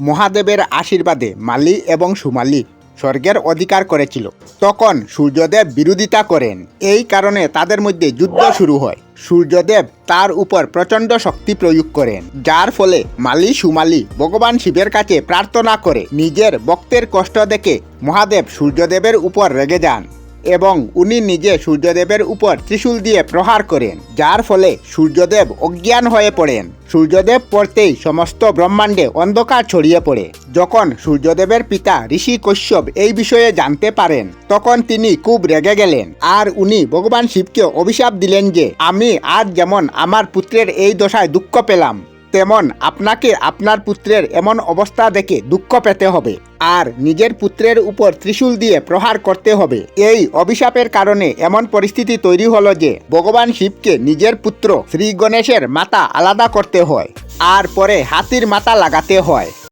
মহাদেবের আশীর্বাদে মালি এবং সুমালি স্বর্গের অধিকার করেছিল। তখন সূর্যদেব বিরোধিতা করেন। এই কারণে তাদের মধ্যে যুদ্ধ শুরু হয়। সূর্যদেব তার উপর প্রচণ্ড শক্তি প্রয়োগ করেন, যার ফলে মালি, সুমালি ভগবান শিবের কাছে প্রার্থনা করে নিজের ভক্তের কষ্ট দেখে মহাদেব সূর্যদেবের উপর রেগে যান। এবং উনি নিজে সূর্যদেবের উপর ত্রিশূল দিয়ে প্রহার করেন, যার ফলে সূর্যদেব অজ্ঞান হয়ে পড়েন। সূর্যদেব পড়তেই সমস্ত ব্রহ্মাণ্ডে অন্ধকার ছড়িয়ে পড়ে। যখন সূর্যদেবের পিতা ঋষি কশ্যপ এই বিষয়ে জানতে পারেন, তখন তিনি খুব রেগে গেলেন। আর উনি ভগবান শিবকে অভিশাপ দিলেন যে, আমি আজ যেমন আমার পুত্রের এই দশায় দুঃখ পেলাম তেমন আপনাকে আপনার পুত্রের এমন অবস্থা দেখে দুঃখ পেতে হবে। আর নিজের পুত্রের উপর ত্রিশূল দিয়ে প্রহার করতে হবে। এই অভিশাপের কারণে এমন পরিস্থিতি তৈরি হলো যে ভগবান শিবকে নিজের পুত্র শ্রী গণেশের মাতা আলাদা করতে হয়, আর পরে হাতির মাথা লাগাতে হয়।